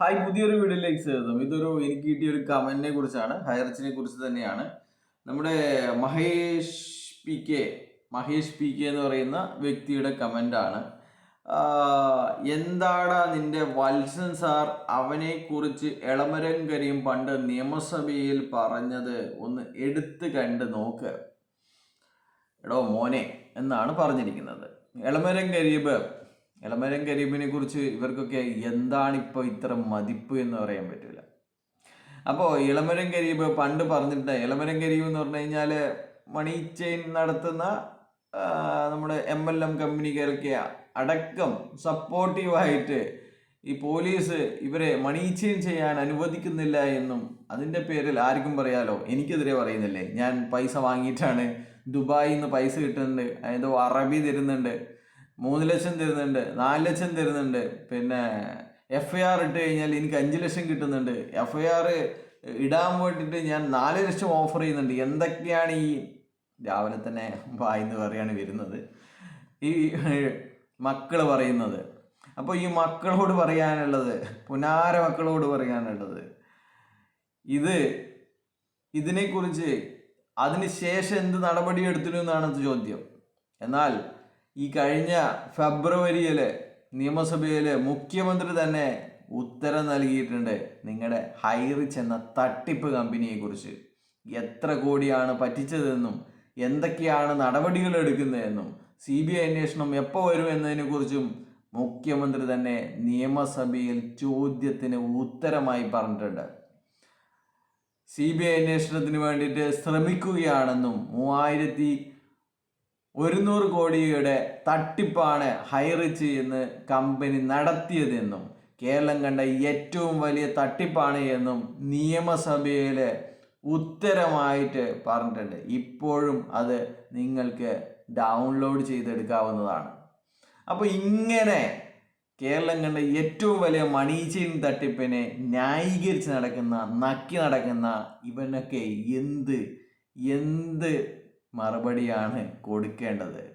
Hi പുതിയൊരു വീഡിയോയിലേക്ക് സ്വാഗതം. ഇതൊരു എനിക്ക് കിട്ടിയ ഒരു കമന്റിനെ കുറിച്ചാണ്. ഹയർച്ചിനെ കുറിച്ച് തന്നെയാണ്. നമ്മുടെ Mahesh P K Mahesh P K എന്ന് പറയുന്ന വ്യക്തിയുടെ കമന്റാണ് എന്താണ് നിന്റെ വത്സൻ സാർ അവനെ കുറിച്ച് എളമരം കരിയും പണ്ട് നിയമസഭയിൽ പറഞ്ഞത്? ഒന്ന് എടുത്ത് കണ്ട് നോക്ക്. എടോ മോനെ എന്നാണ് പറഞ്ഞിരിക്കുന്നത്. എളമരം കരീബ് എളമരം കരീബിനെ കുറിച്ച് ഇവർക്കൊക്കെ എന്താണ് ഇപ്പോൾ ഇത്ര മതിപ്പ് എന്ന് പറയാൻ പറ്റില്ല അപ്പോൾ ഇളമരം കരീബ് പണ്ട് പറഞ്ഞിട്ട് ഇളമരം കരീബ് എന്ന് പറഞ്ഞു കഴിഞ്ഞാൽ മണി ചെയിൻ നടത്തുന്ന നമ്മുടെ എം എൽ എം കമ്പനികൾക്ക് അടക്കം സപ്പോർട്ടീവായിട്ട് ഈ പോലീസ് ഇവരെ മണി ചെയിൻ ചെയ്യാൻ അനുവദിക്കുന്നില്ല എന്നും അതിന്റെ പേരിൽ ആർക്കും പറയാലോ? എനിക്കെതിരെ പറയുന്നില്ലേ? ഞാൻ പൈസ വാങ്ങിയിട്ടാണ് ദുബായിന്ന് പൈസ കിട്ടുന്നുണ്ട് അതായത് അറബി തരുന്നുണ്ട്. മൂന്ന് ലക്ഷം തരുന്നുണ്ട് നാല് ലക്ഷം തരുന്നുണ്ട്. പിന്നെ എഫ് ഐ ആർ ഇട്ട് കഴിഞ്ഞാൽ എനിക്ക് അഞ്ച് ലക്ഷം കിട്ടുന്നുണ്ട്. എഫ് ഐ ആർ ഇടാൻ വേണ്ടിയിട്ട് ഞാൻ നാല് ലക്ഷം ഓഫർ ചെയ്യുന്നുണ്ട്. എന്തൊക്കെയാണ് ഈ രാവിലെ തന്നെ വായിന്ന് പറയാണ് വരുന്നത്. ഈ മക്കൾ പറയുന്നത്. അപ്പോൾ ഈ മക്കളോട് പറയാനുള്ളത് പുനാര മക്കളോട് പറയാനുള്ളത് ഇത് ഇതിനെക്കുറിച്ച് അതിന് ശേഷം എന്ത് നടപടി എടുത്തിനു എന്നാണ് ചോദ്യം. എന്നാൽ ഈ കഴിഞ്ഞ ഫെബ്രുവരിയിൽ നിയമസഭയിൽ മുഖ്യമന്ത്രി തന്നെ ഉത്തരം നൽകിയിട്ടുണ്ട്. നിങ്ങളുടെ ഹൈറിച്ച് എന്ന തട്ടിപ്പ് കമ്പനിയെക്കുറിച്ച്. എത്ര കോടിയാണ് പറ്റിച്ചതെന്നും എന്തൊക്കെയാണ് നടപടികൾ എടുക്കുന്നതെന്നും സി ബി ഐ അന്വേഷണം എപ്പോൾ വരും എന്നതിനെക്കുറിച്ചും മുഖ്യമന്ത്രി തന്നെ നിയമസഭയിൽ ചോദ്യത്തിന് ഉത്തരമായി പറഞ്ഞിട്ടുണ്ട്. സി ബി ഐ അന്വേഷണത്തിന് വേണ്ടിയിട്ട് ശ്രമിക്കുകയാണെന്നും മൂവായിരത്തി ഒരുന്നൂറ് കോടിയുടെ തട്ടിപ്പാണ് ഹൈറിച്ച് എന്ന് കമ്പനി നടത്തിയതെന്നും കേരളം കണ്ട ഏറ്റവും വലിയ തട്ടിപ്പാണ് എന്നും നിയമസഭയിൽ ഉത്തരമായിട്ട് പറഞ്ഞിട്ടുണ്ട്. ഇപ്പോഴും അത് നിങ്ങൾക്ക് ഡൗൺലോഡ് ചെയ്തെടുക്കാവുന്നതാണ്. അപ്പോൾ ഇങ്ങനെ കേരളം കണ്ട ഏറ്റവും വലിയ മണി ചെയിൻ തട്ടിപ്പിനെ ന്യായീകരിച്ച് നടക്കുന്ന നക്കി നടക്കുന്ന ഇവനൊക്കെ എന്ത് എന്ത് മറുപടിയാണ് കൊടുക്കേണ്ടത്.